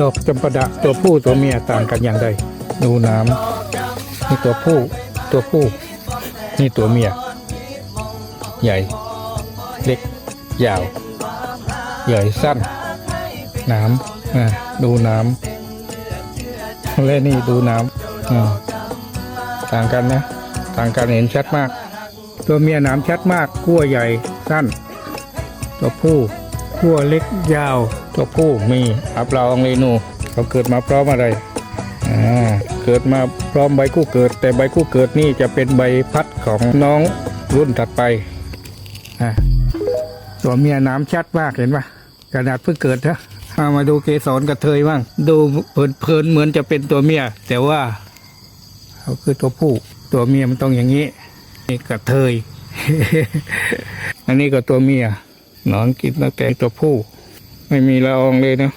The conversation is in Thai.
ดอกจำปาดะตัวผู้ตัวเมียต่างกันอย่างไรดูน้ำนี่ตัวผู้ตัวผู้ นี่ตัวเมีย ใหญ่ เล็ก ยาว ใหญ่สั้น น้ำอะดูน้ำและนี่ดูน้ำอ่าต่างกันนะ ต่างกันเห็นชัดมาก ตัวเมียนามชัดมากขั้วใหญ่สั้น ตัวผู้ ขั้วเล็กยาว ตัวผู้มีอับลาองเรนูเขาเกิดมาพร้อมอะไรอ่าเกิดมาพร้อมใบคู่เกิด แต่ใบคู่เกิดนี่จะเป็นใบพัดของน้องรุ่นถัดไปตัวเมียน้ำชัดมากเห็นปะขนาดเพิ่งเกิดนะเอามาดูเกสรกระเทยบ้าง ดูเพลินเหมือนจะเป็นตัวเมีย แต่ว่าเขาคือตัวผู้ ตัวเมียมันต้องอย่างนี้ นี่กระเทย อันนี้ก็ตัวเมีย นอนกินตั้งแต่ตัวผู้ ไม่มีละอองเลยนะ